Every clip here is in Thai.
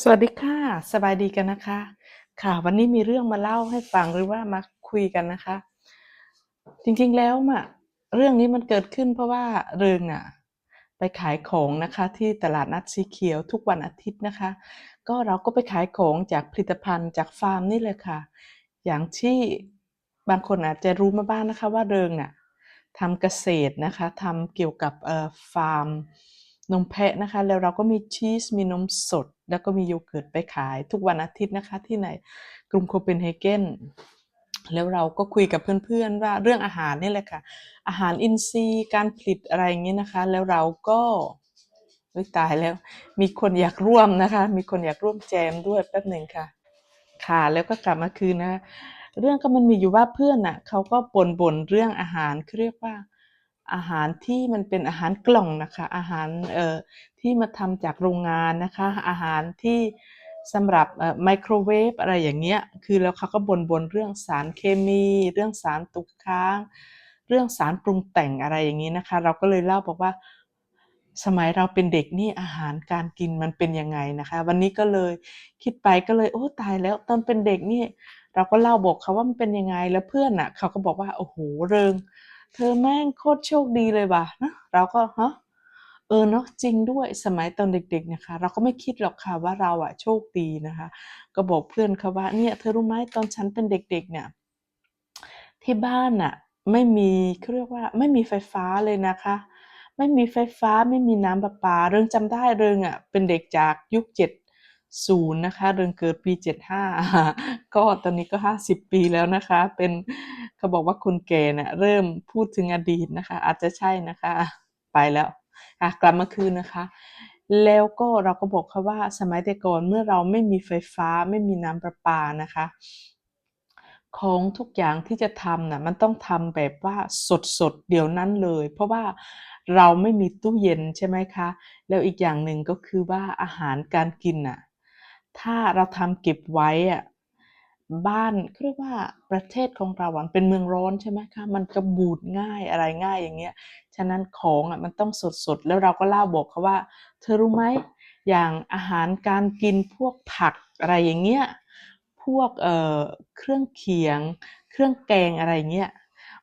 สวัสดีค่ะ สบายดีกันนะคะ ค่ะ วันนี้มีเรื่องมาเล่าให้ฟังหรือว่ามาคุยกันนะคะ จริงๆแล้วอะเรื่องนี้มันเกิดขึ้นเพราะว่าเริงอะไปขายของนะคะที่ตลาดนัดสีเขียวทุกวันอาทิตย์นะคะ ก็เราก็ไปขายของจากผลิตภัณฑ์จากฟาร์มนี่เลยค่ะ อย่างที่บางคนอาจจะรู้มาบ้างนะคะว่าเริงอะทำเกษตรนะคะทำเกี่ยวกับเอ่อฟาร์ม นมแพะนะคะ แล้วเราก็มีชีสมีนมสด แล้วก็มีโยเกิร์ตไปขายทุกวันอาทิตย์นะคะ ที่ในกรุงโคเปนเฮเกนแล้วเราก็คุยกับเพื่อนๆว่าเรื่องอาหารนี่แหละค่ะ อาหารอินทรีย์การผลิตอะไรอย่างนี้นะคะ แล้วเราก็ตายแล้ว มีคนอยากร่วมนะคะ มีคนอยากร่วมแจมด้วยแป๊บหนึ่งค่ะ ค่ะแล้วก็กลับมาคืนนะ เรื่องก็มันมีอยู่ว่าเพื่อนน่ะเขาก็บ่นบ่นเรื่องอาหารเขาเรียกว่า อาหารที่มันเป็นอาหารกล่องนะคะ อาหารเอ่อที่มาทำจากโรงงานนะคะ อาหารที่สำหรับเอ่อไมโครเวฟอะไรอย่างเงี้ย คือแล้วเขาก็บ่นบ่นเรื่องสารเคมี เรื่องสารตกค้าง เรื่องสารปรุงแต่งอะไรอย่างนี้นะคะ เราก็เลยเล่าบอกว่า สมัยเราเป็นเด็กนี่อาหารการกินมันเป็นยังไงนะคะ วันนี้ก็เลยคิดไปก็เลยโอ้ตายแล้วตอนเป็นเด็กนี่ เราก็เล่าบอกเขาว่ามันเป็นยังไงแล้วเพื่อนอะเขาก็บอกว่าโอ้โหเริง เธอแม่งโคตรโชคดีเลยว่ะนะเราก็ฮะเออเนาะจริงด้วยสมัยตอนเด็กๆนะคะ เราก็ไม่คิดหรอกค่ะว่าเราอะโชคดีนะคะ ก็บอกเพื่อนเขาว่าเนี่ยเธอรู้ไหมตอนฉันเป็นเด็กๆเนี่ยที่บ้านน่ะไม่มีเขาเรียกว่าไม่มีไฟฟ้าเลยนะคะ ไม่มีไฟฟ้าไม่มีน้ำประปา เริงจำได้เริงอะเป็นเด็กจากยุคเจ็ดศูนย์นะคะเริงเกิดปีเจ็ดห้าก็ตอนนี้ก็ห้าสิบปีแล้วนะคะ เป็น เขาบอกว่าคนแก่เนี่ยเริ่มพูดถึงอดีตนะคะ อาจจะใช่นะคะ ไปแล้วอะกลับมาคืนนะคะ แล้วก็เราก็บอกเขาว่าสมัยแต่ก่อนเมื่อเราไม่มีไฟฟ้าไม่มีน้ำประปานะคะ ของทุกอย่างที่จะทำน่ะมันต้องทำแบบว่าสดๆเดี๋ยวนั้นเลย เพราะว่าเราไม่มีตู้เย็นใช่ไหมคะ แล้วอีกอย่างหนึ่งก็คือว่าอาหารการกินน่ะถ้าเราทำเก็บไว้อะ บ้านเรียกว่าประเทศของเราเป็นเมืองร้อนใช่ไหมคะมันจะบูดง่ายอะไรง่ายอย่างเงี้ยฉะนั้นของอะมันต้องสดๆแล้วเราก็เล่าบอกเขาว่า เธอรู้ไหมอย่างอาหารการกินพวกผักอะไรอย่างเงี้ยพวกเอ่อเครื่องเคียง เครื่องแกงอะไรเงี้ย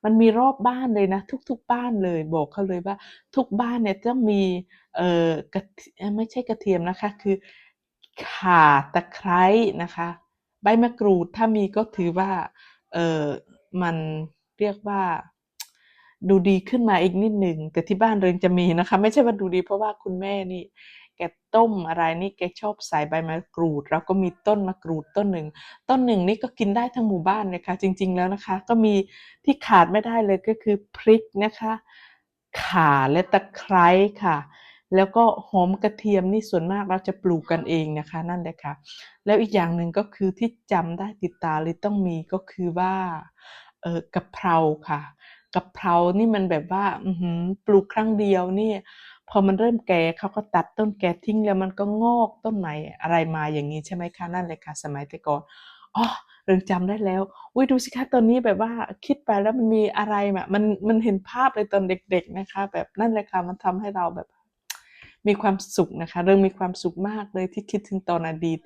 มันมีรอบบ้านเลยนะ ทุก ๆ บ้านเลยบอกเขาเลยว่า ทุกบ้านเนี่ยต้องมีเอ่อกระไม่ใช่กระเทียมนะคะ คือข่าตะไคร้นะคะ ใบมะกรูดถ้ามีก็ถือว่าเออมันเรียกว่าดูดีขึ้นมาอีกนิดหนึ่งแต่ที่บ้านเริงจะมีนะคะ ไม่ใช่ว่าดูดีเพราะว่าคุณแม่นี่ แกต้มอะไรนี่แกชอบใส่ใบมะกรูด แล้วก็มีต้นมะกรูดต้นหนึ่ง ต้นหนึ่งนี่ก็กินได้ทั้งหมู่บ้านเลยค่ะ จริง ๆ แล้วนะคะ ก็มีที่ขาดไม่ได้เลยก็คือพริกนะคะ ข่าและตะไคร้ค่ะ แล้วก็หอมกระเทียมนี่ส่วนมากเราจะปลูกกันเองนะคะนั่นแหละค่ะ แล้วอีกอย่างหนึ่งก็คือที่จำได้ติดตาเลยต้องมีก็คือว่าเออกะเพราค่ะกะเพรานี่มันแบบว่าอืปลูกครั้งเดียวนี่พอมันเริ่มแก่เขาก็ตัดต้นแก่ทิ้งแล้วมันก็งอกต้นใหม่อะไรมาอย่างนี้ใช่ไหมคะนั่นเลยค่ะ สมัยแต่ก่อนอ๋อเริ่มจำได้แล้ว อุ้ยดูสิคะตอนนี้แบบว่าคิดไปแล้วมันมีอะไรแบบมันมันเห็นภาพเลยตอนเด็ก ๆนะคะ แบบนั่นเลยค่ะมันทำให้เราแบบ มีความสุขนะคะ เริ่มมีความสุขมากเลยที่คิดถึงตอนอดีต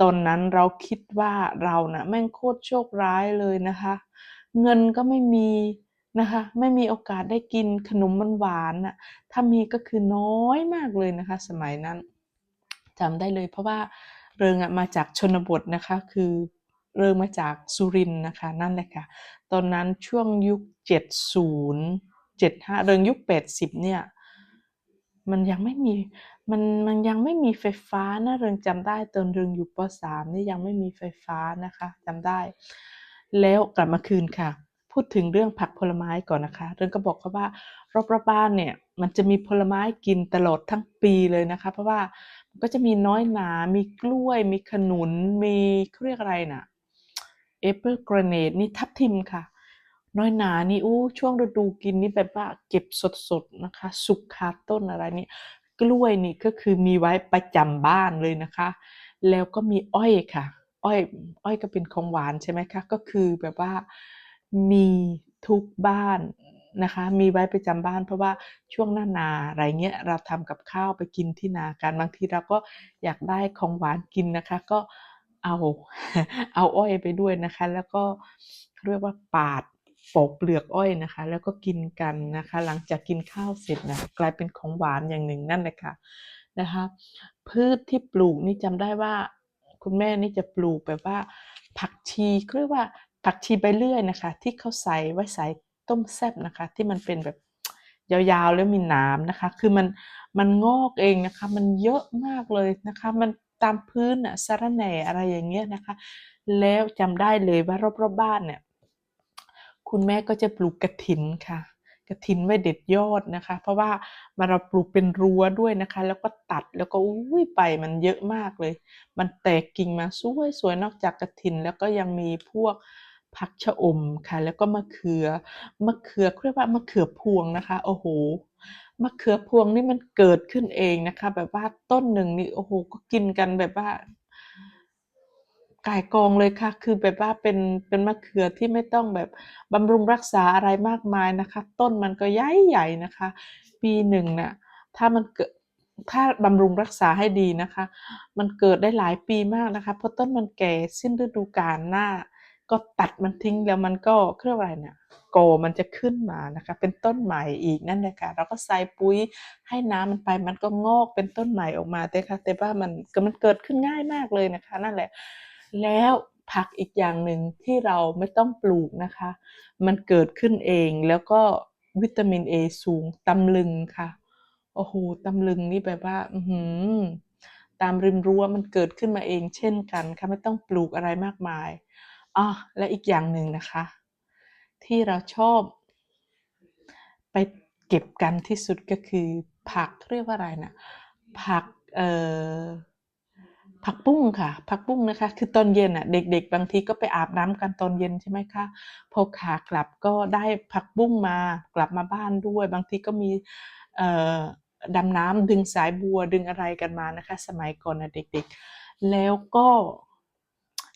ตอนนั้นเราคิดว่าเราน่ะแม่งโคตรโชคร้ายเลยนะคะ เงินก็ไม่มีนะคะ ไม่มีโอกาสได้กินขนมหวานๆน่ะถ้ามีก็คือน้อยมากเลยนะคะ สมัยนั้นจำได้เลยเพราะว่าเริงอะมาจากชนบทนะคะ คือเริงมาจากสุรินนะคะ นั่นแหละค่ะ ตอนนั้นช่วงยุค 70 75 เริงยุค 80 เนี่ย มันยังไม่มีมันมันยังไม่มีไฟฟ้านะเริงจำได้ตอนเริงอยู่ป .3 นี่ยังไม่มีไฟฟ้านะคะจำได้ แล้วกลับมาคืนค่ะ พูดถึงเรื่องผักผลไม้ก่อนนะคะ เริงก็บอกเขาว่ารอบๆบ้านเนี่ยมันจะมีผลไม้กินตลอดทั้งปีเลยนะคะ เพราะว่ามันก็จะมีน้อยหนา มีกล้วย มีขนุน มีเขาเรียกอะไรน่ะ Apple Granate นี่ทับทิมค่ะ น้อยหนานี่อู้ช่วงฤดูกินนี่แบบว่าเก็บสดๆนะคะ สุกคาต้นอะไรนี่กล้วยนี่ก็คือมีไว้ประจำบ้านเลยนะคะ แล้วก็มีอ้อยค่ะ อ้อยอ้อยก็เป็นของหวานใช่ไหมคะ ก็คือแบบว่ามีทุกบ้านนะคะ มีไว้ประจำบ้านเพราะว่าช่วงหน้านาอะไรเงี้ยเราทำกับข้าวไปกินที่นากันบางทีเราก็อยากได้ของหวานกินนะคะ ก็เอาเอาอ้อยไปด้วยนะคะ แล้วก็เรียกว่าปาด ปอกเปลือกอ้อยนะคะ แล้วก็กินกันนะคะ หลังจากกินข้าวเสร็จนะกลายเป็นของหวานอย่างหนึ่งนั่นแหละค่ะนะคะ พืชที่ปลูกนี่จำได้ว่า คุณแม่นี่จะปลูกแบบว่า ผักชีเขาเรียกว่าผักชีใบเลื่อยนะคะ ที่เขาใส่ไว้ใส่ต้มแซ่บนะคะ ที่มันเป็นแบบยาวๆแล้วมีนามนะคะ คือมันมันงอกเองนะคะ มันเยอะมากเลยนะคะ มันตามพื้นอะสะรแหน่อะไรอย่างเงี้ยนะคะ แล้วจำได้เลยว่ารอบๆบ้านเนี่ย คุณแม่ก็จะปลูกกระถินค่ะ กระถินไว้เด็ดยอดนะคะ เพราะว่ามันเราปลูกเป็นรั้วด้วยนะคะ แล้วก็ตัดแล้วก็อุ้ยไปมันเยอะมากเลย มันแตกกิ่งมาสวยๆนอกจากกระถินแล้วก็ยังมีพวกผักชะอมค่ะ แล้วก็มะเขือมะเขือเขาเรียกว่ามะเขือพวงนะคะโอ้โหมะเขือพวงนี่มันเกิดขึ้นเองนะคะ แบบว่าต้นหนึ่งนี่โอ้โหก็กินกันแบบว่า ก่ายกองเลยค่ะ คือแบบว่าเป็นเป็นมะเขือที่ไม่ต้องแบบบำรุงรักษาอะไรมากมายนะคะ ต้นมันก็ใหญ่ใหญ่นะคะ ปีหนึ่งน่ะถ้ามันเกิดถ้าบำรุงรักษาให้ดีนะคะ มันเกิดได้หลายปีมากนะคะเพราะต้นมันแก่สิ้นฤดูกาลหน้า ก็ตัดมันทิ้งแล้วมันก็เครียกว่าอะไรเนี่ยโกมันจะขึ้นมานะคะ เป็นต้นใหม่อีกนั่นแหละค่ะเราก็ใส่ปุ๋ยให้น้ำมันไปมันก็งอกเป็นต้นใหม่ออกมาแต่ค่ะแต่ว่ามันก็มันเกิดขึ้นง่ายมากเลยนะคะ นั่นแหละ แล้วผักอีกอย่างหนึ่งที่เราไม่ต้องปลูกนะคะ มันเกิดขึ้นเองแล้วก็วิตามินเอสูงตำลึงค่ะ โอ้โหตำลึงนี่แบบว่า อืตามริมรั้วมันเกิดขึ้นมาเองเช่นกันค่ะไม่ต้องปลูกอะไรมากมายอะและอีกอย่างหนึ่งนะคะ ที่เราชอบ ไปเก็บกันที่สุดก็คือ ผักเรียกว่าอะไรนะผักเอ่อ ผักบุ้งค่ะ ผักบุ้งนะคะ คือตอนเย็นอะ เด็ก ๆ บางทีก็ไปอาบน้ำกันตอนเย็นใช่ไหมคะพอขากลับก็ได้ผักบุ้งมากลับมาบ้านด้วย บางทีก็มีดำน้ำดึงสายบัวดึงอะไรกันมานะคะ สมัยก่อนนะเด็กๆ แล้วก็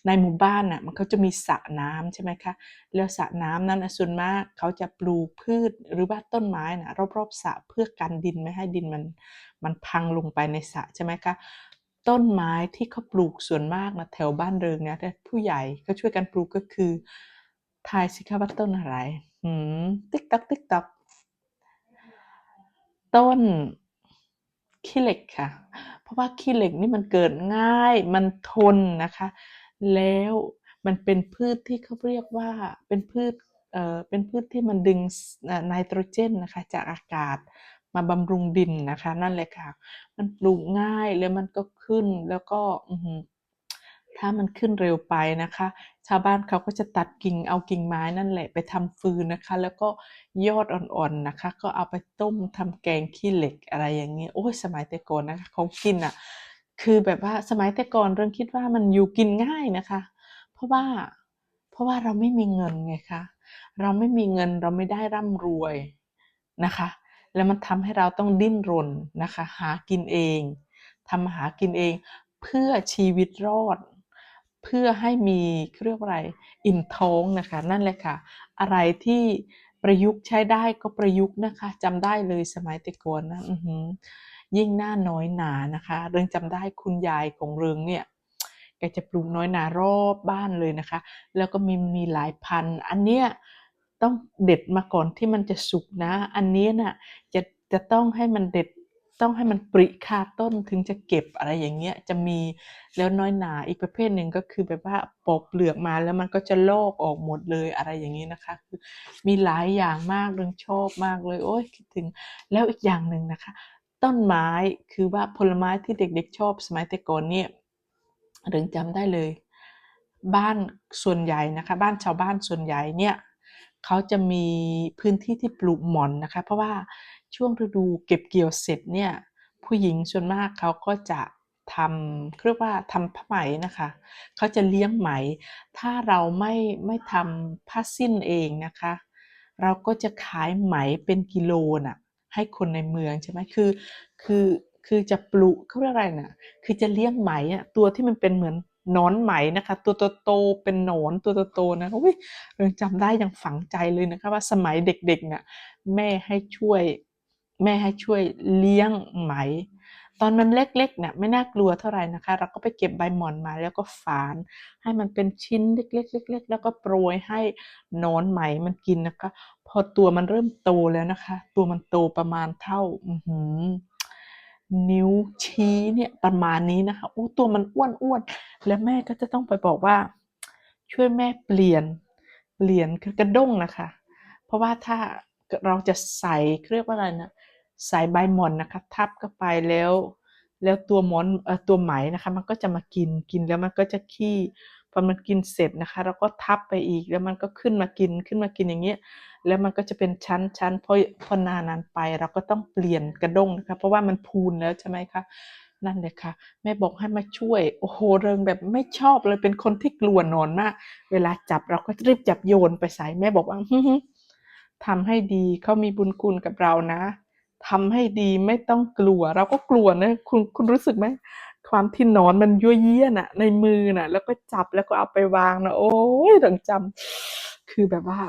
ในหมู่บ้านน่ะมันก็จะมีสระน้ำใช่ไหมคะแล้วสระน้ำนั้นนะส่วนมากเขาจะปลูกพืชหรือว่าต้นไม้นะรอบๆสระเพื่อกันดินไม่ให้ดินมันมันพังลงไปในสระใช่ไหมคะ ต้นไม้ที่เขาปลูกส่วนมากนะแถวบ้านเริงเนี่ยแต่ผู้ใหญ่ก็ช่วยกันปลูกก็คือทายสิคะว่าต้นอะไรหืมติ๊กตักติ๊กตักต้นขี้เหล็กค่ะ เพราะว่าขี้เหล็กนี่มันเกิดง่าย มันทนนะคะ แล้วมันเป็นพืชที่เขาเรียกว่าเป็นพืช เอ่อ เป็นพืชที่มันดึงไนโตรเจนนะคะจากอากาศ มาบำรุงดินนะคะ นั่นแหละค่ะ มันปลูกง่ายแล้วมันก็ขึ้นแล้วก็ถ้ามันขึ้นเร็วไปนะคะ ชาวบ้านเขาก็จะตัดกิ่งเอากิ่งไม้นั่นแหละไปทำฟืนนะคะ แล้วก็ยอดอ่อนๆนะคะ ก็เอาไปต้มทำแกงขี้เหล็กอะไรอย่างเงี้ยโอ้ยสมัยแต่ก่อนนะคะของกินอะคือแบบว่าสมัยแต่ก่อนเรื่องคิดว่ามันอยู่กินง่ายนะคะ เพราะว่าเพราะว่าเราไม่มีเงินไงคะเราไม่มีเงินเราไม่ได้ร่ำรวยนะคะ แล้วมันทำให้เราต้องดิ้นรนนะคะ หากินเองทำมาหากินเอง เพื่อชีวิตรอด เพื่อให้มีเรียกว่าอะไรอิ่มท้องนะคะ นั่นแหละค่ะ อะไรที่ประยุกต์ใช้ได้ก็ประยุกต์นะคะจำได้เลยสมัยแต่ก่อนนะยิ่งหน้าน้อยหนานะคะ เรื่องจำได้คุณยายของเริงเนี่ยแกจะปลูกน้อยหนารอบบ้านเลยนะคะ แล้วก็มีมีหลายพัน อันเนี้ย ต้องเด็ดมาก่อนที่มันจะสุกนะ อันนี้ยน่ะจะจะต้องให้มันเด็ดต้องให้มันปริคาต้นถึงจะเก็บอะไรอย่างเงี้ยจะมีแล้วน้อยหนาอีกประเภทหนึ่งก็คือแบบว่าปอกเปลือกมาแล้วมันก็จะลอกออกหมดเลยอะไรอย่างนี้นะคะ คือมีหลายอย่างมากเรื่องชอบมากเลยโอ้ยคิดถึงแล้วอีกอย่างหนึ่งนะคะ ต้นไม้คือว่าผลไม้ที่เด็กๆชอบสมัยแต่ก่อนเนี่ยเรื่องจำได้เลย บ้านส่วนใหญ่นะคะ บ้านชาวบ้านส่วนใหญ่เนี่ย เขาจะมีพื้นที่ที่ปลูกหมอนนะคะ เพราะว่าช่วงฤดูเก็บเกี่ยวเสร็จเนี่ยผู้หญิงส่วนมากเขาก็จะทำเรียกว่าทำผ้าไหมนะคะเขาจะเลี้ยงไหม ถ้าเราไม่ไม่ทำผ้าสิ้นเองนะคะ เราก็จะขายไหมเป็นกิโลน่ะให้คนในเมืองใช่ไหมคือคือคือจะปลูกเขาเรียกอะไรน่ะคือจะเลี้ยงไหมอะตัวที่มันเป็นเหมือน หนอนไหมนะคะ ตัวโตๆเป็นหนอนตัวโตๆนะอุ้ยเรื่องจำได้ยังฝังใจเลยนะคะว่าสมัยเด็กๆเนี่ยแม่ให้ช่วย แม่ให้ช่วยเลี้ยงไหม ตอนมันเล็กๆเนี่ยไม่น่ากลัวเท่าไหร่นะคะ เราก็ไปเก็บใบหมอนมาแล้วก็ฝาน ให้มันเป็นชิ้นเล็กๆเล็กๆแล้วก็โปรยให้นอนไหมมันกินนะคะ พอตัวมันเริ่มโตแล้วนะคะ ตัวมันโตประมาณเท่า อือหือ นิ้วชี้เนี่ยประมาณนี้นะคะโอ้ตัวมันอ้วนอ้วนแล้วแม่ก็จะต้องไปบอกว่า ช่วยแม่เปลี่ยนเปลี่ยนคือกระด้งนะคะ เพราะว่าถ้าเราจะใส่เรียกว่าอะไรนะใส่ใบหมอนนะคะ ทับเข้าไปแล้ว แล้วตัวหมอนเอ่อตัวไหมนะคะ มันก็จะมากินกินแล้วมันก็จะขี้ อมันกินเสร็จนะคะเราก็ทับไปอีกแล้วมันก็ขึ้นมากินขึ้นมากินอย่างเงี้ยแล้วมันก็จะเป็นชั้นชั้นพอพอนานนานไปเราก็ต้องเปลี่ยนกระด้งนะคะเพราะว่ามันพูนแล้วใช่ไหมคะนั่นเลยค่ะแม่บอกให้มาช่วยโอ้โหเริงแบบไม่ชอบเลยเป็นคนที่กลัวนอนมาก เวลาจับเราก็รีบจับโยนไปใส่แม่บอกว่าฮึ่มๆทำให้ดีเขามีบุญคุณกับเรานะทำให้ดีไม่ต้องกลัว เราก็กลัวนะคุณคุณรู้สึกไหม ความที่นอนมันยั่วเยี่ยน่ะ ในมือน่ะ แล้วก็จับแล้วก็เอาไปวางนะโอ้ยถึงจำคือแบบว่า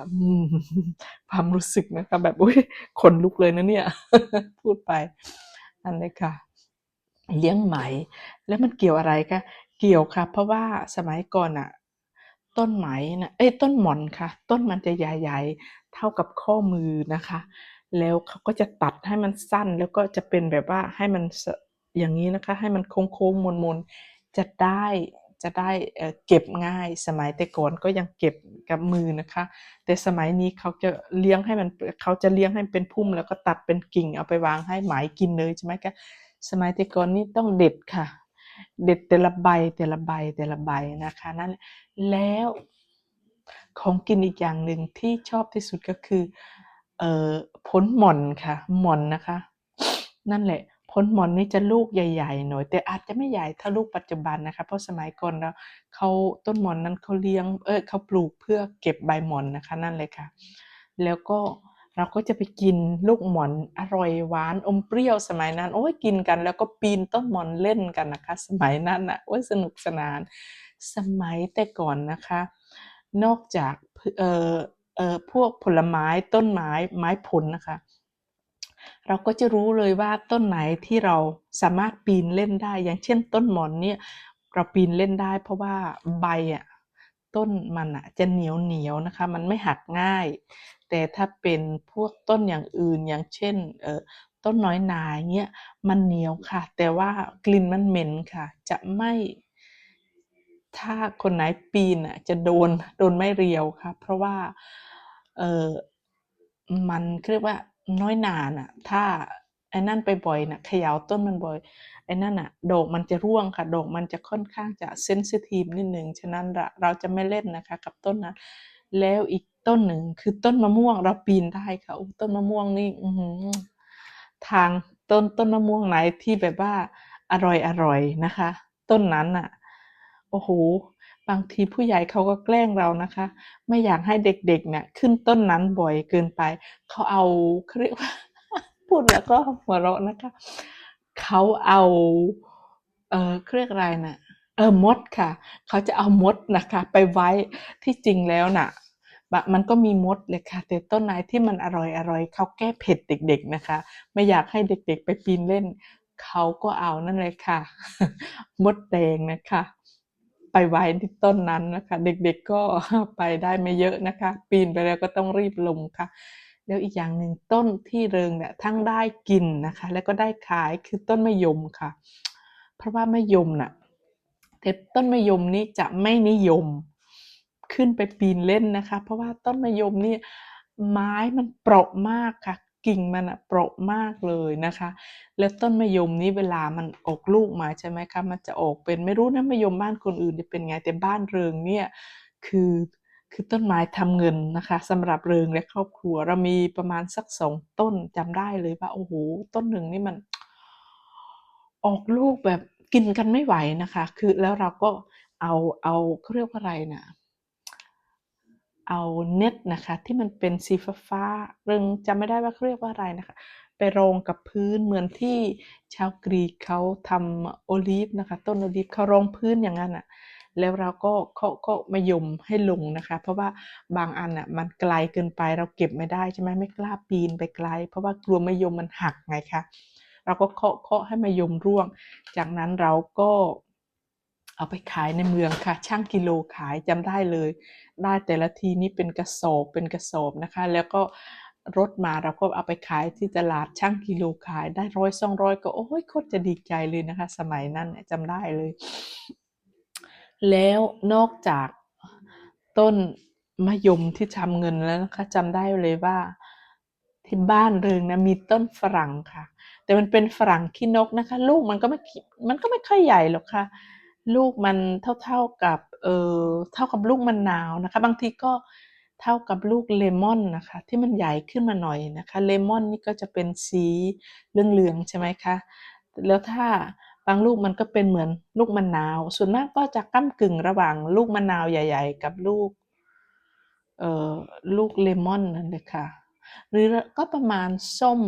ความรู้สึกนะคะแบบอุ้ยขนลุกเลยนะเนี่ย พูดไปนั่นเลยค่ะ เลี้ยงไหม แล้วมันเกี่ยวอะไรคะเกี่ยวค่ะ เพราะว่าสมัยก่อนอะต้นไหมนะเอ้ยต้นหมอนค่ะ ต้นมันจะใหญ่ๆเท่ากับข้อมือนะคะ แล้วเขาก็จะตัดให้มันสั้นแล้วก็จะเป็นแบบว่าให้มัน อย่างนี้นะคะ ให้มันโค้งๆมนๆจะได้จะได้เเก็บง่ายสมัยแต่ก่อนก็ยังเก็บกับมือนะคะ แต่สมัยนี้เขาจะเลี้ยงให้มันเขาจะเลี้ยงให้เป็นพุ่มแล้วก็ตัดเป็นกิ่งเอาไปวางให้หมายกินเลยใช่ไหมคะสมัยแต่ก่อนนี่ต้องเด็ดค่ะ เด็ดแต่ละใบแต่ละใบแต่ละใบนะคะนั่นแหละแล้วของกินอีกอย่างหนึ่งที่ชอบที่สุดก็คือเอ่อผลหม่อนค่ะหม่อนนะคะ นั่นแหละ ผลหมอนนี่จะลูกใหญ่ๆหน่อย แต่อาจจะไม่ใหญ่เท่าลูกปัจจุบันนะคะ เพราะสมัยก่อนเราเขาต้นหมอนนั้นเขาเลี้ยงเออเขาปลูกเพื่อเก็บใบหมอนนะคะนั่นเลยค่ะ แล้วก็เราก็จะไปกินลูกหมอนอร่อยหวานอมเปรี้ยวสมัยนั้น โอ้ยกินกัน แล้วก็ปีนต้นหมอนเล่นกันนะคะ สมัยนั้นอะโอ้ยสนุกสนาน สมัยแต่ก่อนนะคะ นอกจากเออเออพวกผลไม้ต้นไม้ไม้ผลนะคะ เราก็จะรู้เลยว่าต้นไหนที่เราสามารถปีนเล่นได้ อย่างเช่น ต้นหมอนเนี่ยเราปีนเล่นได้ เพราะว่าใบอะต้นมันอะจะเหนียวเหนียวนะคะ มันไม่หักง่าย แต่ถ้าเป็นพวกต้นอย่างอื่นอย่างเช่นเออต้นน้อยนาเงี้ยมันเหนียวค่ะ แต่ว่ากลิ่นมันเหม็นค่ะ จะไม่ ถ้าคนไหนปีนอะจะโดนโดนไม่เรียวค่ะ เพราะว่าเออมันเรียกว่า น้อยหนาน่ะ ถ้าไอ้นั่นไปบ่อยน่ะเขย่าต้นมันบ่อย ไอ้นั่นน่ะ ดอกมันจะร่วงค่ะ ดอกมันจะค่อนข้างจะเซนซิทีฟนิดหนึ่งฉะนั้นเราเราจะไม่เล่นนะคะ กับต้นนั้น แล้วอีกต้นหนึ่งคือต้นมะม่วงเราปีนได้ค่ะต้นมะม่วงนี่อืทางต้นต้นมะม่วงไหนที่แบบว่าอร่อยอร่อยนะคะ ต้นนั้นน่ะ โอ้โห บางทีผู้ใหญ่เขาก็แกล้งเรานะคะ ไม่อยากให้เด็กๆเนี่ยขึ้นต้นนั้นบ่อยเกินไป เขาเอาเขาเรียกว่าพูดแล้วก็หัวเราะนะคะ เขาเอาเออเขาเรียกอะไรนะเออมดค่ะ เขาจะเอามดนะคะ ไปไว้ที่จริงแล้วน่ะบะมันก็มีมดเลยค่ะ แต่ต้นไหนที่มันอร่อยอร่อยเขาแก้เผ็ดเด็ก ๆนะคะ ไม่อยากให้เด็กๆไปปีนเล่น เขาก็เอานั่นเลยค่ะ มดแดงนะคะ ไปไว้ที่ต้นนั้นนะคะ เด็กๆก็ไปได้ไม่เยอะนะคะ ปีนไปแล้วก็ต้องรีบลงค่ะ แล้วอีกอย่างหนึ่งต้นที่เริงเนี่ยทั้งได้กินนะคะ แล้วก็ได้ขายคือต้นมะยมค่ะ เพราะว่ามะยมน่ะแต่ต้นมะยมนี้จะไม่นิยมขึ้นไปปีนเล่นนะคะ เพราะว่าต้นมะยมนี่ไม้มันเปราะมากค่ะ กิ่งมันอะเปราะมากเลยนะคะ แล้วต้นมะยมนี้เวลามันออกลูกมาใช่ไหมคะมันจะออกเป็นไม่รู้นะมะยมบ้านคนอื่นจะเป็นไงแต่บ้านเริงเนี่ยคือคือต้นไม้ทำเงินนะคะสำหรับเริงและครอบครัวเรามีประมาณสักสองต้นจำได้เลยว่าโอ้โหต้นหนึ่งนี่มัน ออกลูกแบบกินกันไม่ไหวนะคะ คือแล้วเราก็เอาเอาเขาเรียกว่าอะไรนะ เอาเน็ตนะคะที่มันเป็นสีฟ้าๆเริงจำไม่ได้ว่าเขาเรียกว่าอะไรนะคะ ไปรองกับพื้นเหมือนที่ชาวกรีกเขาทำโอลีฟนะคะ ต้นโอลีฟเขารองพื้นอย่างนั้นอะแล้วเราก็เคาะเคาะมะยมให้ลงนะคะ เพราะว่าบางอันอะมันไกลเกินไปเราเก็บไม่ได้ใช่ไหมไม่กล้าปีนไปไกล เพราะว่ากลัวมะยมมันหักไงคะเราก็เคาะเคาะให้มะยมร่วง จากนั้นเราก็ เอาไปขายในเมืองค่ะ ช่างกิโลขายจำได้เลย ได้แต่ละทีนี้เป็นกระสอบเป็นกระสอบนะคะ แล้วก็รถมาเราก็เอาไปขายที่ตลาดช่างกิโลขายได้ร้อยสองร้อยก็โอ้ยโคตรจะดีใจเลยนะคะ สมัยนั้นจำได้เลย แล้วนอกจากต้นมะยมที่ทำเงินแล้วนะคะจำได้เลยว่าที่บ้านเริงนะมีต้นฝรั่งค่ะ แต่มันเป็นฝรั่งขี้นกนะคะ ลูกมันก็ไม่มันก็ไม่ค่อยใหญ่หรอกค่ะ ลูกมันเท่าๆกับเออเท่ากับลูกมะนาวนะคะ บางทีก็เท่ากับลูกเลมอนนะคะ ที่มันใหญ่ขึ้นมาหน่อยนะคะเลมอนนี่ก็จะเป็นสีเหลืองๆใช่ไหมคะแล้วถ้าบางลูกมันก็เป็นเหมือนลูกมะนาว ส่วนมากก็จะก้ากึ่งระหว่างลูกมะนาวใหญ่ ๆ กับลูกเอ่อลูกเลมอนนั่นเลยค่ะ หรือก็ประมาณส้ม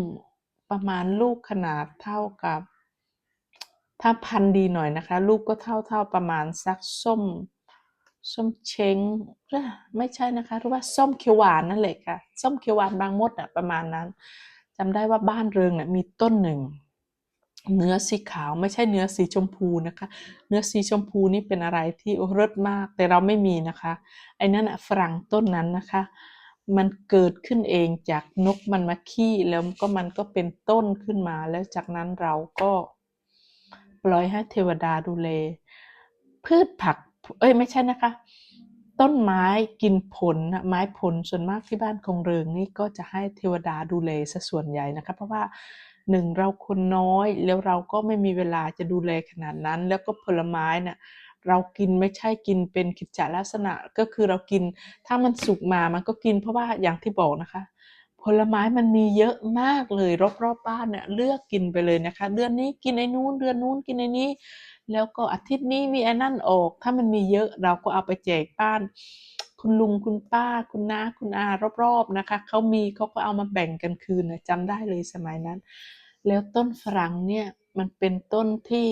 ประมาณลูกขนาดเท่ากับ ถ้าพันดีหน่อยนะคะ ลูกก็เท่าเท่าประมาณสักส้ม ส้มเช้งไม่ใช่นะคะหรือว่าส้มเขียวหวานนั่นแหละค่ะ ส้มเขียวหวานบางมดอะประมาณนั้นจำได้ว่าบ้านเริงน่ะมีต้นหนึ่ง เนื้อสีขาวไม่ใช่เนื้อสีชมพูนะคะ เนื้อสีชมพูนี่เป็นอะไรที่โอ้เลิศมากแต่เราไม่มีนะคะ ไอ้นั่นอะฝรั่งต้นนั้นนะคะมันเกิดขึ้นเองจากนกมันมาขี้แล้วก็มันก็เป็นต้นขึ้นมา แล้วจากนั้นเราก็ ปล่อยให้เทวดาดูแล พืชผัก เอ้ยไม่ใช่นะคะ ต้นไม้กินผลไม้ผลส่วนมากที่บ้านคงเริงนี่ก็จะให้เทวดาดูแลซะส่วนใหญ่นะคะ เพราะว่าหนึ่งเราคนน้อยแล้วเราก็ไม่มีเวลาจะดูแลขนาดนั้น แล้วก็ผลไม้น่ะเรากินไม่ใช่กินเป็นกิจจลักษณะก็คือเรากินถ้ามันสุกมามันก็กินเพราะว่าอย่างที่บอกนะคะ ผลไม้มันมีเยอะมากเลยรอบๆบบ้านเนี่ยเลือกกินไปเลยนะคะ เดือนนี้กินไอ้นู้นเดือนนู้นกินไอ้นี้ แล้วก็อาทิตย์นี้มีไอ้นั่นออก ถ้ามันมีเยอะเราก็เอาไปแจกบ้าน คุณลุงคุณป้าคุณน้าคุณอารอบๆนะคะเขามีเขาก็เอามาแบ่งกันคืนนะจำได้เลยสมัยนั้น แล้วต้นฝรั่งเนี่ยมันเป็นต้นที่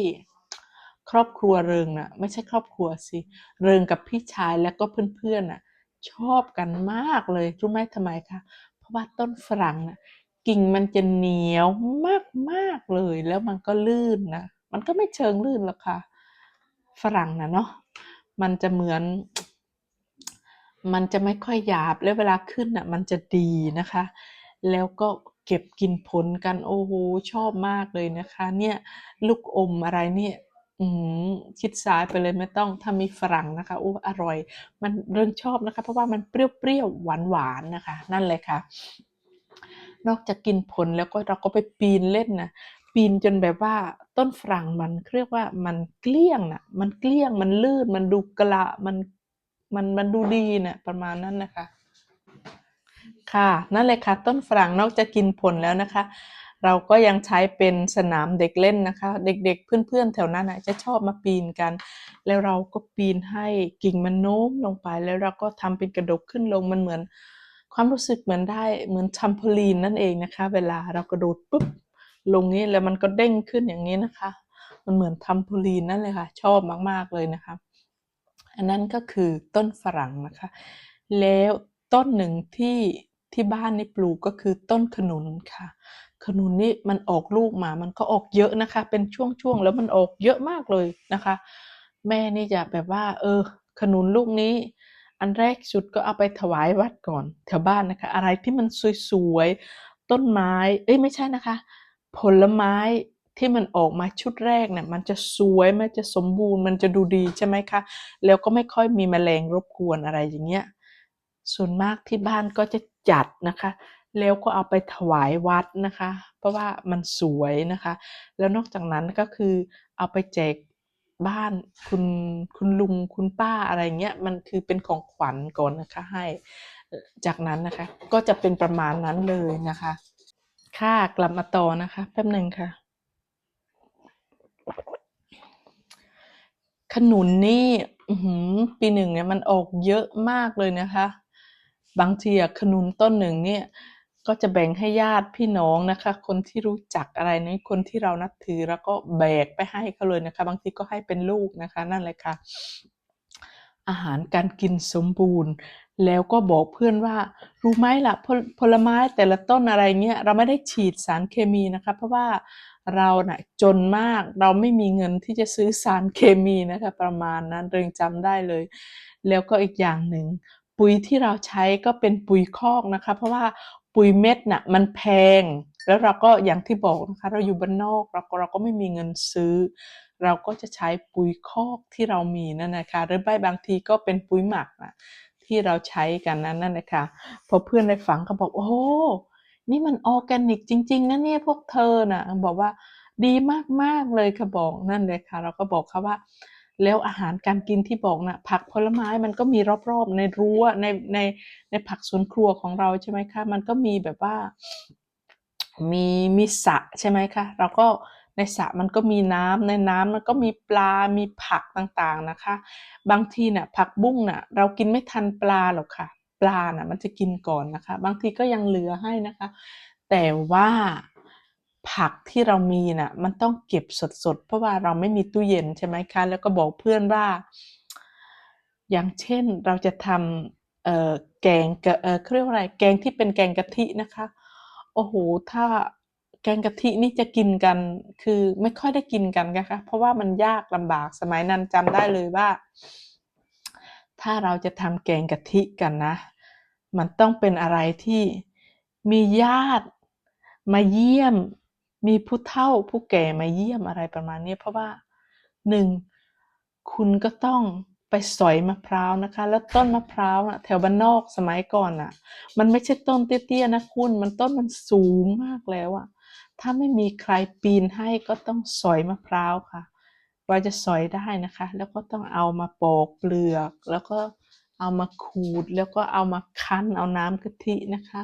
ครอบครัวเริงน่ะไม่ใช่ครอบครัวสิ เริงกับพี่ชายแล้วก็เพื่อนๆน่ะชอบกันมากเลยรู้ไหมทำไมคะ ราะว่าต้นฝรั่งน่ะกิ่งมันจะเหนียวมากๆเลยแล้วมันก็ลื่นนะมันก็ไม่เชิงลื่นหรอกค่ะ ฝรั่งนะเนาะมันจะเหมือน มันจะไม่ค่อยหยาบแล้วเวลาขึ้นน่ะ มันจะดีนะคะ แล้วก็เก็บกินผลกันโอ้โหชอบมากเลยนะคะ เนี่ย ลูกอมอะไรเนี่ย อืมคิดซ้ายไปเลยไม่ต้องถ้ามีฝรั่งนะคะโอ้อร่อย มันเรื่องชอบนะคะ เพราะว่ามันเปรี้ยวๆหวานๆนะคะ นั่นเลยค่ะ นอกจากกินผลแล้วก็เราก็ไปปีนเล่นนะปีนจนแบบว่าต้นฝรั่งมันเรียกว่ามันเกลี้ยงน่ะมันเกลี้ยงมันลื่น มันดูกระมันมันมันดูดีน่ะประมาณนั้นนะคะ ค่ะ นั่นเลยค่ะ ต้นฝรั่งนอกจากกินผลแล้วนะคะ เราก็ยังใช้เป็นสนามเด็กเล่นนะคะ เด็กๆ เพื่อนๆ แถวนั้นนะจะชอบมาปีนกัน แล้วเราก็ปีนให้กิ่งมันโน้มลงไป แล้วเราก็ทำเป็นกระดกขึ้นลงมันเหมือน ความรู้สึกเหมือนได้เหมือนทัมโพลีนนั่นเองนะคะ เวลาเรากระโดดปุ๊บลงนี้แล้วมันก็เด้งขึ้นอย่างนี้นะคะ มันเหมือนทัมโพลีนนั่นเลยค่ะ ชอบมากๆเลยนะคะ อันนั้นก็คือต้นฝรั่งนะคะ แล้วต้นหนึ่งที่ที่บ้านนี่ปลูกก็คือต้นขนุนค่ะ ขนุนนี่มันออกลูกมา มันก็ออกเยอะนะคะ เป็นช่วงๆ แล้วมันออกเยอะมากเลยนะคะ แม่นี่จะแบบว่า เออ ขนุนลูกนี้ อันแรกสุดก็เอาไปถวายวัดก่อนแถวบ้านนะคะ อะไรที่มันสวยๆ ต้นไม้ เอ้ยไม่ใช่นะคะ ผลไม้ที่มันออกมาชุดแรกเนี่ยมันจะสวยมันจะสมบูรณ์มันจะดูดีใช่ไหมคะแล้วก็ไม่ค่อยมีแมลงรบกวนอะไรอย่างเงี้ยส่วนมากที่บ้านก็จะจัดนะคะ แล้วก็เอาไปถวายวัดนะคะ เพราะว่ามันสวยนะคะ แล้วนอกจากนั้นก็คือเอาไปแจกบ้านคุณคุณลุงคุณป้าอะไรเงี้ยมันคือเป็นของขวัญก่อนนะคะให้จากนั้นนะคะ ก็จะเป็นประมาณนั้นเลยนะคะ ค่ะกลับมาต่อนะคะแป๊บหนึ่งค่ะ ขนุนนี่ปีหนึ่งเนี่ยมันออกเยอะมากเลยนะคะ บางทีอะขนุนต้นหนึ่งเนี่ย ก็จะแบ่งให้ญาติพี่น้องนะคะ คนที่รู้จักอะไรนี้คนที่เรานับถือแล้วก็แบกไปให้เขาเลยนะคะ บางทีก็ให้เป็นลูกนะคะ นั่นเลยค่ะ อาหารการกินสมบูรณ์ แล้วก็บอกเพื่อนว่า รู้ไหมล่ะผลผลไม้แต่ละต้นอะไรเงี้ยเราไม่ได้ฉีดสารเคมีนะคะ เพราะว่าเราน่ะจนมากเราไม่มีเงินที่จะซื้อสารเคมีนะคะ ประมาณนั้นเริงจำได้เลย แล้วก็อีกอย่างหนึ่งปุ๋ยที่เราใช้ก็เป็นปุ๋ยคอกนะคะ เพราะว่า ปุ๋ยเม็ดน่ะมันแพง แล้วเราก็อย่างที่บอกนะคะเราอยู่บ้านนอกเราก็เราก็ไม่มีเงินซื้อ เราก็จะใช้ปุ๋ยคอกที่เรามีนั่นนะคะหรือไม่บางทีก็เป็นปุ๋ยหมักนะที่เราใช้กันนั้นนั่นนะคะพอเพื่อนได้ฟังก็บอกโอ้นี่มันออร์แกนิกจริง ๆนะเนี่ยพวกเธอน่ะบอกว่าดีมากๆเลยค่ะบอกนั่นเลยค่ะ เราก็บอกเขาว่า แล้วอาหารการกินที่บอกนะผักผลไม้มันก็มีรอบๆ ในรั้วในในในผักสวนครัวของเราใช่ไหมคะมันก็มีแบบว่า มีมีสระใช่ไหมคะเราก็ในสระมันก็มีน้ำในน้ำมันก็มีปลา มีผักต่างๆนะคะ บางทีนี่ยผักบุ้งน่ะเรากินไม่ทันปลาหรอกค่ะ ปลาน่ะมันจะกินก่อนนะคะ บางทีก็ยังเหลือให้นะคะ แต่ว่า ผักที่เรามีน่ะมันต้องเก็บสดๆ เพราะว่าเราไม่มีตู้เย็นใช่ไหมคะ แล้วก็บอกเพื่อนว่า อย่างเช่นเราจะทำเอ่อแกงกะเอ่อเขาเรียกว่าอะไร แกงที่เป็นแกงกะทินะคะ โอ้โห ถ้าแกงกะทินี่จะกินกัน คือไม่ค่อยได้กินกันนะคะ เพราะว่ามันยากลำบาก สมัยนั้นจำได้เลยว่า ถ้าเราจะทำแกงกะทิกันนะ มันต้องเป็นอะไรที่มีญาติมาเยี่ยม มีผู้เฒ่าผู้แก่มาเยี่ยมอะไรประมาณนี้เพราะว่าหนึ่งคุณก็ต้องไปสอยมะพร้าวนะคะ แล้วต้นมะพร้าวน่ะแถวบ้านนอกสมัยก่อนน่ะ มันไม่ใช่ต้นเตี้ยๆนะคุณมันต้นมันสูงมากแล้วอะถ้าไม่มีใครปีนให้ก็ต้องสอยมะพร้าวค่ะว่าจะสอยได้นะคะ แล้วก็ต้องเอามาปอกเปลือก แล้วก็เอามาขูดแล้วก็เอามาคั้นเอาน้ำกะทินะคะ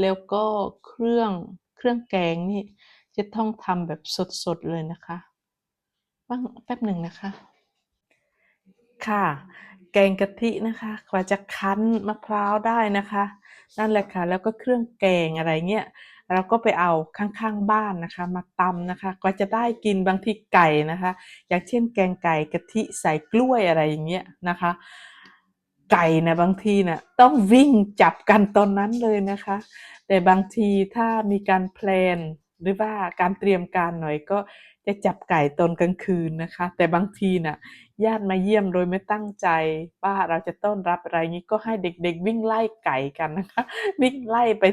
แล้วก็เครื่อง เครื่องแกงนี่จะต้องทำแบบสดๆเลยนะคะบ้างแป๊บหนึ่งนะคะ ค่ะ แกงกะทินะคะกว่าจะคั้นมะพร้าวได้นะคะ นั่นแหละค่ะ แล้วก็เครื่องแกงอะไรเงี้ยเราก็ไปเอาข้างๆบ้านนะคะ มาตำนะคะ กว่าจะได้กินบางทีไก่นะคะ อย่างเช่นแกงไก่กะทิใส่กล้วยอะไรอย่างเงี้ยนะคะ ไก่นะบางทีนะ่ะต้องวิ่งจับกันตอนนั้นเลยนะคะ แต่บางทีถ้ามีการแพลนหรือว่าการเตรียมการหน่อยก็จะจับไก่ตอนกลางคืนนะคะ แต่บางทีน่ะญาติมาเยี่ยมโดยไม่ตั้งใจ ว่าเราจะต้อนรับอะไรงี้ก็ให้เด็กๆ วิ่งไล่ไก่กันนะคะ วิ่งไล่ไป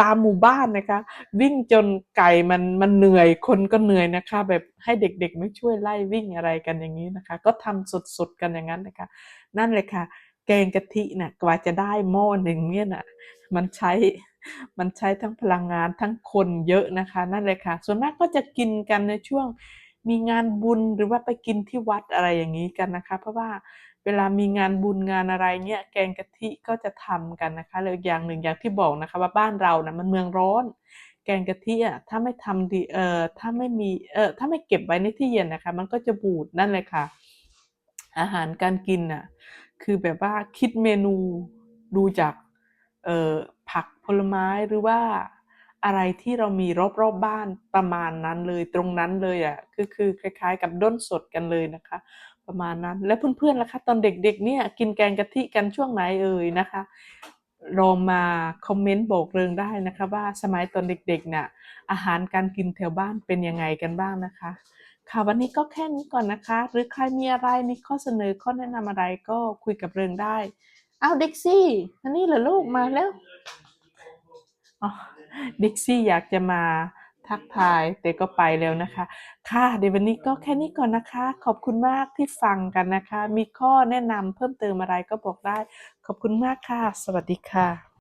ตามหมู่บ้านนะคะ วิ่งจนไก่มันมันเหนื่อยคนก็เหนื่อยนะคะ แบบให้เด็กๆไม่ช่วยไล่วิ่งอะไรกันอย่างนี้นะคะ ก็ทำสดๆกันอย่างนั้นนะคะ นั่นเลยค่ะ แกงกะทิน่ะกว่าจะได้หม้อหนึ่งเนี่ยน่ะมันใช้มันใช้ทั้งพลังงานทั้งคนเยอะนะคะ นั่นเลยค่ะ ส่วนมากก็จะกินกันในช่วงมีงานบุญหรือว่าไปกินที่วัดอะไรอย่างนี้กันนะคะ เพราะว่าเวลามีงานบุญงานอะไรเนี่ยแกงกะทิก็จะทำกันนะคะแล้วอย่างหนึ่งอย่างที่บอกนะคะ ว่าบ้านเรานะมันเมืองร้อน แกงกะทิอะถ้าไม่ทำดีเอ่อถ้าไม่มีเอ่อถ้าไม่เก็บไว้ในที่เย็นนะคะ มันก็จะบูดนั่นเลยค่ะ อาหารการกินน่ะ คือแบบว่าคิดเมนูดูจากเออผักผลไม้หรือว่าอะไรที่เรามีรอบๆบบ้านประมาณนั้นเลยตรงนั้นเลยอะคือคือคล้ายๆ กับด้นสดกันเลยนะคะ ประมาณนั้นแล้วเพื่อนๆล่ะคะ ตอนเด็กๆเนี่ยกินแกงกะทิกันช่วงไหนเอ่ยนะคะลองมาคอมเมนต์บอกเริงได้นะคะ ว่าสมัยตอนเด็กๆเนี่ยอาหารการกินแถวบ้านเป็นยังไงกันบ้างนะคะ ค่ะวันนี้ก็แค่นี้ก่อนนะคะ หรือใครมีอะไรมีข้อเสนอข้อแนะนำอะไรก็คุยกับเริงได้อ้าวเด็กซี่อันนี้เหรอลูกมาแล้วอ๋อเด็กซี่อยากจะมาทักทายแต่ก็ไปแล้วนะคะ ค่ะเดี๋ยววันนี้ก็แค่นี้ก่อนนะคะ ขอบคุณมากที่ฟังกันนะคะ มีข้อแนะนำเพิ่มเติมอะไรก็บอกได้ ขอบคุณมากค่ะ สวัสดีค่ะ